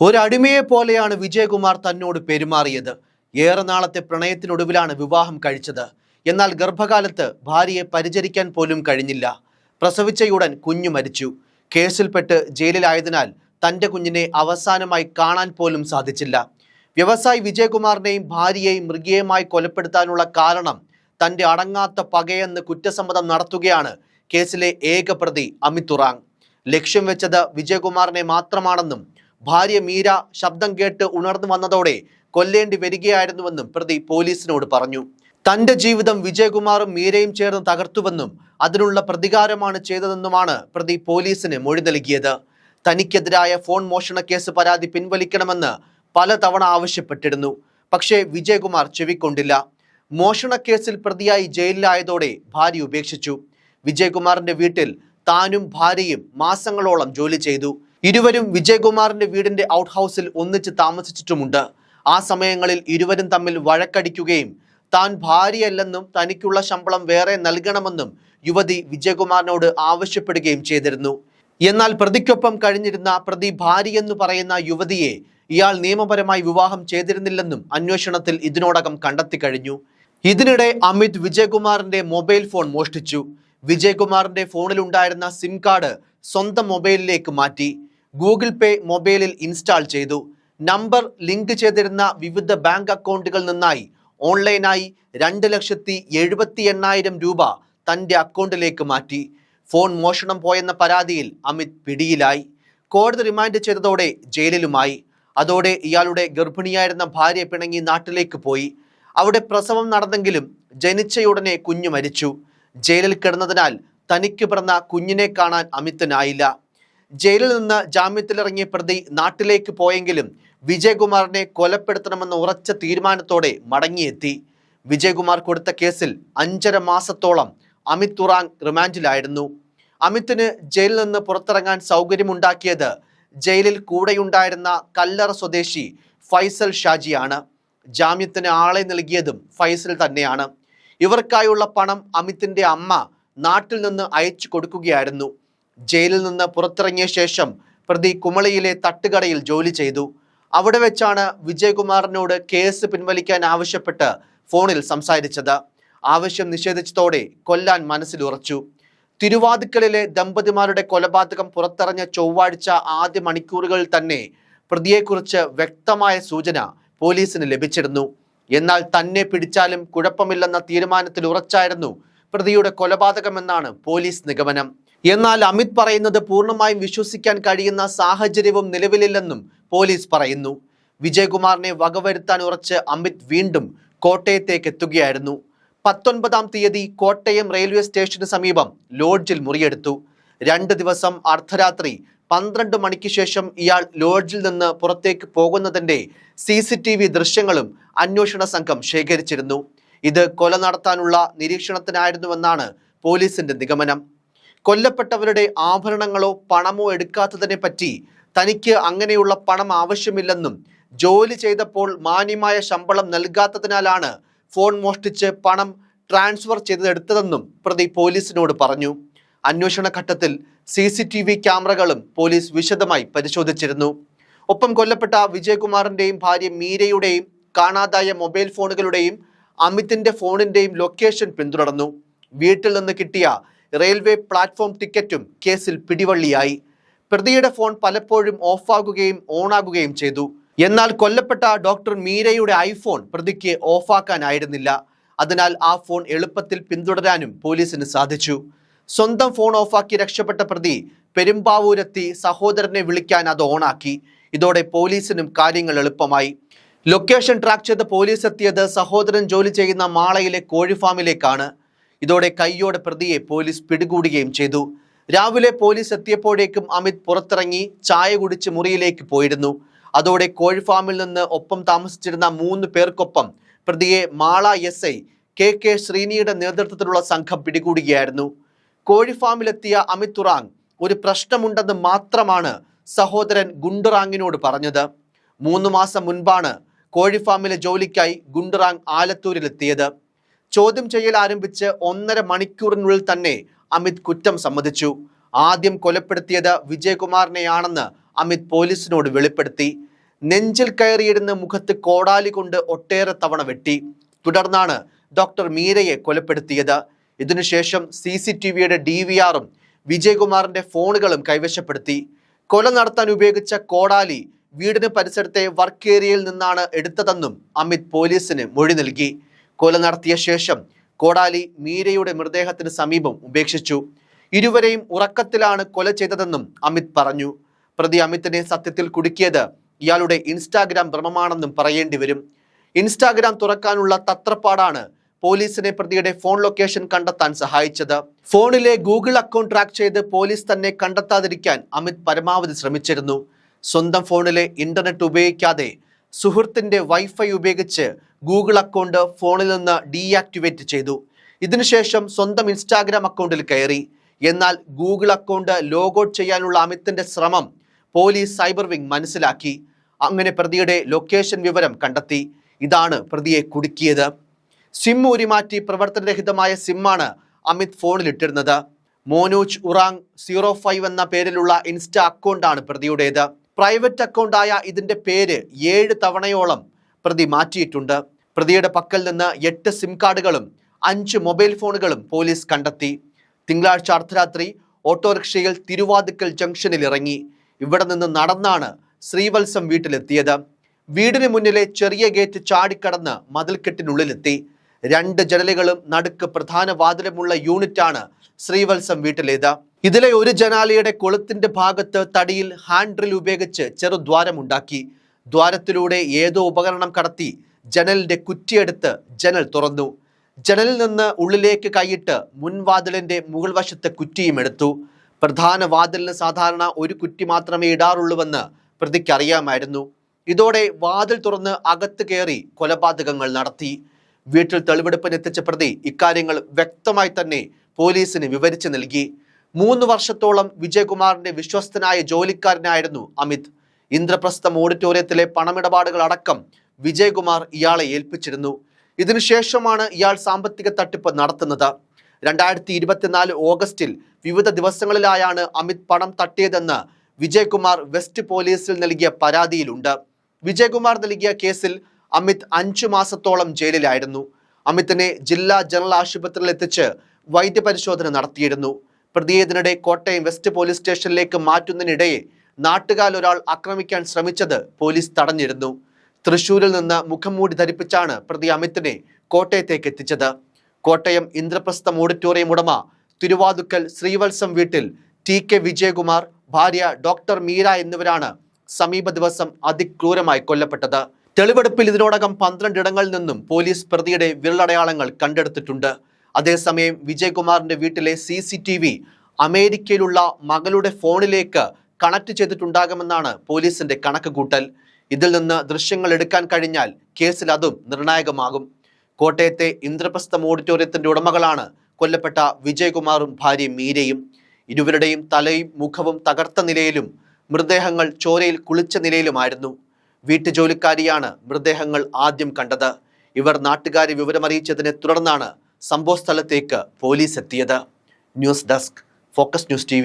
ഒരടിമയെ പോലെയാണ് വിജയകുമാർ തന്നോട് പെരുമാറിയത്. ഏറെ നാളത്തെ പ്രണയത്തിനൊടുവിലാണ് വിവാഹം കഴിച്ചത്. എന്നാൽ ഗർഭകാലത്ത് ഭാര്യയെ പരിചരിക്കാൻ പോലും കഴിഞ്ഞില്ല. പ്രസവിച്ചയുടൻ കുഞ്ഞു മരിച്ചു. കേസിൽപ്പെട്ട് ജയിലിലായതിനാൽ തന്റെ കുഞ്ഞിനെ അവസാനമായി കാണാൻ പോലും സാധിച്ചില്ല. വ്യവസായി വിജയകുമാറിനെയും ഭാര്യയെയും മൃഗീയമായി കൊലപ്പെടുത്താനുള്ള കാരണം തന്റെ അടങ്ങാത്ത പകയെന്ന് കുറ്റസമ്മതം നടത്തുകയാണ് കേസിലെ ഏക പ്രതി അമിത് ലക്ഷ്യം വെച്ചത് വിജയകുമാറിനെ മാത്രമാണെന്നും ഭാര്യ മീര ശബ്ദം കേട്ട് ഉണർന്നു വന്നതോടെ കൊല്ലേണ്ടി വരികയായിരുന്നുവെന്നും പ്രതി പോലീസിനോട് പറഞ്ഞു. തന്റെ ജീവിതം വിജയകുമാറും മീരയും ചേർന്ന് തകർത്തുവെന്നും അതിനുള്ള പ്രതികാരമാണ് ചെയ്തതെന്നുമാണ് പ്രതി പോലീസിന് മൊഴി നൽകിയത്. തനിക്കെതിരായ ഫോൺ മോഷണ കേസ് പരാതി പിൻവലിക്കണമെന്ന് പലതവണ ആവശ്യപ്പെട്ടിരുന്നു. പക്ഷേ വിജയകുമാർ ചെവിക്കൊണ്ടില്ല. മോഷണ കേസിൽ പ്രതിയായി ജയിലിലായതോടെ ഭാര്യ ഉപേക്ഷിച്ചു. വിജയകുമാറിന്റെ വീട്ടിൽ താനും ഭാര്യയും മാസങ്ങളോളം ജോലി ചെയ്തു. ഇരുവരും വിജയകുമാറിന്റെ വീടിന്റെ ഔട്ട് ഹൗസിൽ ഒന്നിച്ച് താമസിച്ചിട്ടുമുണ്ട്. ആ സമയങ്ങളിൽ ഇരുവരും തമ്മിൽ വഴക്കടിക്കുകയും താൻ ഭാര്യയല്ലെന്നും തനിക്കുള്ള ശമ്പളം വേറെ നൽകണമെന്നും യുവതി വിജയകുമാറിനോട് ആവശ്യപ്പെടുകയും ചെയ്തിരുന്നു. എന്നാൽ പ്രതിക്കൊപ്പം കഴിഞ്ഞിരുന്ന പ്രതി ഭാര്യയെന്ന് പറയുന്ന യുവതിയെ ഇയാൾ നിയമപരമായി വിവാഹം ചെയ്തിരുന്നില്ലെന്നും അന്വേഷണത്തിൽ ഇതിനോടകം കണ്ടെത്തി കഴിഞ്ഞു. ഇതിനിടെ അമിത് വിജയകുമാറിന്റെ മൊബൈൽ ഫോൺ മോഷ്ടിച്ചു. വിജയകുമാറിന്റെ ഫോണിലുണ്ടായിരുന്ന സിം കാർഡ് സ്വന്തം മൊബൈലിലേക്ക് മാറ്റി. ഗൂഗിൾ പേ മൊബൈലിൽ ഇൻസ്റ്റാൾ ചെയ്തു. നമ്പർ ലിങ്ക് ചെയ്തിരുന്ന വിവിധ ബാങ്ക് അക്കൗണ്ടുകളിൽ നിന്നായി ഓൺലൈനായി രണ്ട് ലക്ഷത്തി എഴുപത്തി എണ്ണായിരം രൂപ തന്റെ അക്കൗണ്ടിലേക്ക് മാറ്റി. ഫോൺ മോഷണം പോയെന്ന പരാതിയിൽ അമിത് പിടിയിലായി. കോടതി റിമാൻഡ് ചെയ്തതോടെ ജയിലിലുമായി. അതോടെ ഇയാളുടെ ഗർഭിണിയായിരുന്ന ഭാര്യ പിണങ്ങി നാട്ടിലേക്ക് പോയി. അവിടെ പ്രസവം നടന്നെങ്കിലും ജനിച്ചയുടനെ കുഞ്ഞു മരിച്ചു. ജയിലിൽ കിടന്നതിനാൽ തനിക്ക് പിറന്ന കുഞ്ഞിനെ കാണാൻ അമിത്തിനായില്ല. ജയിലിൽ നിന്ന് ജാമ്യത്തിലിറങ്ങിയ പ്രതി നാട്ടിലേക്ക് പോയെങ്കിലും വിജയകുമാറിനെ കൊലപ്പെടുത്തണമെന്ന ഉറച്ച തീരുമാനത്തോടെ മടങ്ങിയെത്തി. വിജയകുമാർ കൊടുത്ത കേസിൽ അഞ്ചര മാസത്തോളം അമിത് തുറാങ് റിമാൻഡിലായിരുന്നു. അമിത്തിന് ജയിലിൽ നിന്ന് പുറത്തിറങ്ങാൻ സൗകര്യമുണ്ടാക്കിയത് ജയിലിൽ കൂടെയുണ്ടായിരുന്ന കല്ലറ സ്വദേശി ഫൈസൽ ഷാജിയാണ്. ജാമ്യത്തിന് ആളെ നൽകിയതും ഫൈസൽ തന്നെയാണ്. ഇവർക്കായുള്ള പണം അമിത്തിന്റെ അമ്മ നാട്ടിൽ നിന്ന് അയച്ചു കൊടുക്കുകയായിരുന്നു. ജയിലിൽ നിന്ന് പുറത്തിറങ്ങിയ ശേഷം പ്രതി കുമളിയിലെ തട്ടുകടയിൽ ജോലി ചെയ്തു. അവിടെ വെച്ചാണ് വിജയകുമാറിനോട് കേസ് പിൻവലിക്കാൻ ആവശ്യപ്പെട്ട് ഫോണിൽ സംസാരിച്ചത്. ആവശ്യം നിഷേധിച്ചതോടെ കൊല്ലാൻ മനസ്സിലുറച്ചു തിരുവാതിക്കലിലെ ദമ്പതിമാരുടെ കൊലപാതകം പുറത്തിറങ്ങിയ ചൊവ്വാഴ്ച ആദ്യ മണിക്കൂറുകളിൽ തന്നെ പ്രതിയെക്കുറിച്ച് വ്യക്തമായ സൂചന പോലീസിന് ലഭിച്ചിരുന്നു. എന്നാൽ തന്നെ പിടിച്ചാലും കുഴപ്പമില്ലെന്ന തീരുമാനത്തിൽ ഉറച്ചായിരുന്നു പ്രതിയുടെ കൊലപാതകമെന്നാണ് പോലീസ് നിഗമനം. എന്നാൽ അമിത് പറയുന്നത് പൂർണമായും വിശ്വസിക്കാൻ കഴിയുന്ന സാഹചര്യവും നിലവിലില്ലെന്നും പോലീസ് പറയുന്നു. വിജയകുമാറിനെ വകവരുത്താൻ ഉറച്ച് അമിത് വീണ്ടും കോട്ടയത്തേക്ക് എത്തുകയായിരുന്നു. പത്തൊൻപതാം തീയതി കോട്ടയം റെയിൽവേ സ്റ്റേഷന് സമീപം ലോഡ്ജിൽ മുറിയെടുത്തു. രണ്ട് ദിവസം അർദ്ധരാത്രി പന്ത്രണ്ട് മണിക്ക് ശേഷം ഇയാൾ ലോഡ്ജിൽ നിന്ന് പുറത്തേക്ക് പോകുന്നതിന്റെ സി ദൃശ്യങ്ങളും അന്വേഷണ സംഘം ശേഖരിച്ചിരുന്നു. ഇത് കൊല നടത്താനുള്ള നിരീക്ഷണത്തിനായിരുന്നുവെന്നാണ് പോലീസിന്റെ നിഗമനം. കൊല്ലപ്പെട്ടവരുടെ ആഭരണങ്ങളോ പണമോ എടുക്കാത്തതിനെ പറ്റി തനിക്ക് അങ്ങനെയുള്ള പണം ആവശ്യമില്ലെന്നും ജോലി ചെയ്തപ്പോൾ മാന്യമായ ശമ്പളം നൽകാത്തതിനാലാണ് ഫോൺ മോഷ്ടിച്ച് പണം ട്രാൻസ്ഫർ ചെയ്തെടുത്തതെന്നും പ്രതി പോലീസിനോട് പറഞ്ഞു. അന്വേഷണ ഘട്ടത്തിൽ സി സി ടി വി ക്യാമറകളും പോലീസ് വിശദമായി പരിശോധിച്ചിരുന്നു. ഒപ്പം കൊല്ലപ്പെട്ട വിജയകുമാറിന്റെയും ഭാര്യ മീരയുടെയും കാണാതായ മൊബൈൽ ഫോണുകളുടെയും അമിത്തിന്റെ ഫോണിന്റെയും ലൊക്കേഷൻ പിന്തുടർന്നു. വീട്ടിൽ നിന്ന് കിട്ടിയ റെയിൽവേ പ്ലാറ്റ്ഫോം ടിക്കറ്റും കേസിൽ പിടിവള്ളിയായി. പ്രതിയുടെ ഫോൺ പലപ്പോഴും ഓഫാകുകയും ഓണാകുകയും ചെയ്തു. എന്നാൽ കൊല്ലപ്പെട്ട ഡോക്ടർ മീരയുടെ ഐഫോൺ പ്രതിക്ക് ഓഫാക്കാനായിരുന്നില്ല. അതിനാൽ ആ ഫോൺ എളുപ്പത്തിൽ പിന്തുടരാനും പോലീസിന് സാധിച്ചു. സ്വന്തം ഫോൺ ഓഫാക്കി രക്ഷപ്പെട്ട പ്രതി പെരുമ്പാവൂരെത്തി സഹോദരനെ വിളിക്കാൻ അത് ഓണാക്കി. ഇതോടെ പോലീസിനും കാര്യങ്ങൾ എളുപ്പമായി. ലൊക്കേഷൻ ട്രാക്ക് ചെയ്ത് പോലീസ് എത്തിയത് സഹോദരൻ ജോലി ചെയ്യുന്ന മാളയിലെ കോഴി ഫാമിലേക്കാണ് ഇതോടെ കയ്യോടെ പ്രതിയെ പോലീസ് പിടികൂടുകയും ചെയ്തു. രാവിലെ പോലീസ് എത്തിയപ്പോഴേക്കും അമിത് പുറത്തിറങ്ങി ചായ കുടിച്ച് മുറിയിലേക്ക് പോയിരുന്നു. അതോടെ കോഴിഫാമിൽ നിന്ന് ഒപ്പം താമസിച്ചിരുന്ന മൂന്ന് പേർക്കൊപ്പം പ്രതിയെ Mala S I K K ശ്രീനിയുടെ നേതൃത്വത്തിലുള്ള സംഘം പിടികൂടുകയായിരുന്നു. കോഴിഫാമിലെത്തിയ അമിത് തുറാങ് ഒരു പ്രശ്നമുണ്ടെന്ന് മാത്രമാണ് സഹോദരൻ ഗുണ്ടുറാങ്ങിനോട് പറഞ്ഞത്. മൂന്ന് മാസം മുൻപാണ് കോഴിഫാമിലെ ജോലിക്കായി ഗുണ്ടുറാങ് ആലത്തൂരിലെത്തിയത്. ചോദ്യം ചെയ്യൽ ആരംഭിച്ച് ഒന്നര മണിക്കൂറിനുള്ളിൽ തന്നെ അമിത് കുറ്റം സമ്മതിച്ചു. ആദ്യം കൊലപ്പെടുത്തിയത് വിജയകുമാറിനെയാണെന്ന് അമിത് പോലീസിനോട് വെളിപ്പെടുത്തി. നെഞ്ചിൽ കയറിയിരുന്ന് മുഖത്ത് കോടാലി കൊണ്ട് ഒട്ടേറെ തവണ വെട്ടി. തുടർന്നാണ് ഡോക്ടർ മീരയെ കൊലപ്പെടുത്തിയത്. ഇതിനുശേഷം സി സി ടി വിയുടെ ഡി വി ആറും വിജയകുമാറിന്റെ ഫോണുകളും കൈവശപ്പെടുത്തി. കൊല നടത്താൻ ഉപയോഗിച്ച കോടാലി വീടിന് പരിസരത്തെ വർക്ക് ഏരിയയിൽ നിന്നാണ് എടുത്തതെന്നും അമിത് പോലീസിന് മൊഴി നൽകി. കൊല നടത്തിയ ശേഷം കോടാലി മീരയുടെ മൃതദേഹത്തിന് സമീപം ഉപേക്ഷിച്ചു. ഇരുവരെയും ഉറക്കത്തിലാണ് കൊല ചെയ്തതെന്നും അമിത് പറഞ്ഞു. പ്രതി അമിത്തിനെ സത്യത്തിൽ കുടുക്കിയത് ഇയാളുടെ ഇൻസ്റ്റാഗ്രാം ഭ്രമമാണെന്നും പറയേണ്ടി വരും. ഇൻസ്റ്റാഗ്രാം തുറക്കാനുള്ള തത്രപ്പാടാണ് പോലീസിനെ പ്രതിയുടെ ഫോൺ ലൊക്കേഷൻ കണ്ടെത്താൻ സഹായിച്ചത്. ഫോണിലെ ഗൂഗിൾ അക്കൗണ്ട് ട്രാക്ക് ചെയ്ത് പോലീസ് തന്നെ കണ്ടെത്താതിരിക്കാൻ അമിത് പരമാവധി ശ്രമിച്ചിരുന്നു. സ്വന്തം ഫോണിലെ ഇന്റർനെറ്റ് ഉപയോഗിക്കാതെ സുഹൃത്തിന്റെ വൈഫൈ ഉപയോഗിച്ച് ഗൂഗിൾ അക്കൗണ്ട് ഫോണിൽ നിന്ന് ഡീആക്ടിവേറ്റ് ചെയ്തു. ഇതിനുശേഷം സ്വന്തം ഇൻസ്റ്റാഗ്രാം അക്കൗണ്ടിൽ കയറി. എന്നാൽ ഗൂഗിൾ അക്കൗണ്ട് ലോഗൌട്ട് ചെയ്യാനുള്ള അമിത്തിന്റെ ശ്രമം പോലീസ് സൈബർ വിംഗ് മനസ്സിലാക്കി. അങ്ങനെ പ്രതിയുടെ ലൊക്കേഷൻ വിവരം കണ്ടെത്തി. ഇതാണ് പ്രതിയെ കുടുക്കിയത്. സിം ഊരിമാറ്റി പ്രവർത്തനരഹിതമായ സിമ്മാണ് അമിത് ഫോണിലിട്ടിരുന്നത് മോനോജ് ഉറാങ് സീറോ ഫൈവ് എന്ന പേരിലുള്ള ഇൻസ്റ്റ അക്കൗണ്ടാണ് പ്രതിയുടേത്. പ്രൈവറ്റ് അക്കൗണ്ടായ ഇതിന്റെ പേര് ഏഴ് തവണയോളം പ്രതി മാറ്റിയിട്ടുണ്ട്. പ്രതിയുടെ പക്കൽ നിന്ന് എട്ട് സിം കാർഡുകളും അഞ്ച് മൊബൈൽ ഫോണുകളും പോലീസ് കണ്ടെത്തി. തിങ്കളാഴ്ച അർദ്ധരാത്രി ഓട്ടോറിക്ഷയിൽ തിരുവാതിക്കൽ ജംഗ്ഷനിൽ ഇറങ്ങി. ഇവിടെ നിന്ന് നടന്നാണ് ശ്രീവത്സം വീട്ടിലെത്തിയത്. വീടിന് മുന്നിലെ ചെറിയ ഗേറ്റ് ചാടിക്കടന്ന് മതിൽക്കെട്ടിനുള്ളിലെത്തി. രണ്ട് ജനലുകളും നടുക്ക് പ്രധാന വാതിലുമുള്ള യൂണിറ്റാണ് ശ്രീവത്സം വീട്ടിലേത്. ഇതിലെ ഒരു ജനാലയുടെ കൊളുത്തിന്റെ ഭാഗത്ത് തടിയിൽ ഹാൻഡ്രിൽ ഉപയോഗിച്ച് ചെറുദ്വാരമുണ്ടാക്കി. ദ്വാരത്തിലൂടെ ഏതോ ഉപകരണം കടത്തി ജനലിന്റെ കുറ്റിയെടുത്ത് ജനൽ തുറന്നു. ജനലിൽ നിന്ന് ഉള്ളിലേക്ക് കൈയിട്ട് മുൻവാതിലിന്റെ മുകൾ വശത്തെ കുറ്റിയും എടുത്തു. പ്രധാന വാതിലിന് സാധാരണ ഒരു കുറ്റി മാത്രമേ ഇടാറുള്ളൂവെന്ന് പ്രതിക്കറിയാമായിരുന്നു ഇതോടെ വാതിൽ തുറന്ന് അകത്ത് കയറി കൊലപാതകങ്ങൾ നടത്തി. വീട്ടിൽ തെളിവെടുപ്പിനെത്തിച്ച പ്രതി ഇക്കാര്യങ്ങൾ വ്യക്തമായി തന്നെ പോലീസിന് വിവരിച്ചു നൽകി. മൂന്ന് വർഷത്തോളം വിജയകുമാറിന്റെ വിശ്വസ്തനായ ജോലിക്കാരനായിരുന്നു അമിത്. ഇന്ദ്രപ്രസ്ഥം ഓഡിറ്റോറിയത്തിലെ പണമിടപാടുകൾ അടക്കം വിജയകുമാർ ഇയാളെ ഏൽപ്പിച്ചിരുന്നു. ഇതിനുശേഷമാണ് ഇയാൾ സാമ്പത്തിക തട്ടിപ്പ് നടത്തുന്നത്. രണ്ടായിരത്തി ഇരുപത്തിനാല് ഓഗസ്റ്റിൽ വിവിധ ദിവസങ്ങളിലായാണ് അമിത് പണം തട്ടിയതെന്ന് വിജയകുമാർ വെസ്റ്റ് പോലീസിൽ നൽകിയ പരാതിയിലുണ്ട്. വിജയകുമാർ നൽകിയ കേസിൽ അമിത് അഞ്ചു മാസത്തോളം ജയിലിലായിരുന്നു. അമിതിനെ ജില്ലാ ജനറൽ ആശുപത്രിയിൽ എത്തിച്ച് വൈദ്യപരിശോധന നടത്തിയിരുന്നു. പ്രതിയെ ഇതിനിടെ കോട്ടയം വെസ്റ്റ് പോലീസ് സ്റ്റേഷനിലേക്ക് മാറ്റുന്നതിനിടയെ നാട്ടുകാൽ ഒരാൾ ആക്രമിക്കാൻ ശ്രമിച്ചത് പോലീസ് തടഞ്ഞിരുന്നു. തൃശൂരിൽ നിന്ന് മുഖംമൂടി ധരിപ്പിച്ചാണ് പ്രതി അമിത്തിനെ കോട്ടയത്തേക്ക് എത്തിച്ചത്. കോട്ടയം ഇന്ദ്രപ്രസ്ഥം ഓഡിറ്റോറിയം ഉടമ തിരുവാതുക്കൽ ശ്രീവത്സം വീട്ടിൽ ടി കെ വിജയകുമാർ ഭാര്യ ഡോക്ടർ മീര എന്നിവരാണ് സമീപ ദിവസം അതിക്രൂരമായി കൊല്ലപ്പെട്ടത്. തെളിവെടുപ്പിൽ ഇതിനോടകം പന്ത്രണ്ട് ഇടങ്ങളിൽ നിന്നും പോലീസ് പ്രതിയുടെ വിരലടയാളങ്ങൾ കണ്ടെടുത്തിട്ടുണ്ട്. അതേസമയം വിജയകുമാറിന്റെ വീട്ടിലെ സി സി ടി വി അമേരിക്കയിലുള്ള മകളുടെ ഫോണിലേക്ക് കണക്ട് ചെയ്തിട്ടുണ്ടാകുമെന്നാണ് പോലീസിന്റെ കണക്ക് കൂട്ടൽ. ഇതിൽ നിന്ന് ദൃശ്യങ്ങൾ എടുക്കാൻ കഴിഞ്ഞാൽ കേസിൽ അതും നിർണായകമാകും. കോട്ടയത്തെ ഇന്ദ്രപ്രസ്ഥം ഓഡിറ്റോറിയത്തിന്റെ ഉടമകളാണ് കൊല്ലപ്പെട്ട വിജയകുമാറും ഭാര്യയും മീരയും. ഇരുവരുടെയും തലയും മുഖവും തകർത്ത നിലയിലും മൃതദേഹങ്ങൾ ചോരയിൽ കുളിച്ച നിലയിലുമായിരുന്നു. വീട്ടുജോലിക്കാരിയാണ് മൃതദേഹങ്ങൾ ആദ്യം കണ്ടത്. ഇവർ നാട്ടുകാരെ വിവരമറിയിച്ചതിനെ തുടർന്നാണ് സംഭവസ്ഥലത്തേക്ക് പോലീസ് എത്തിയത്. News desk focus news T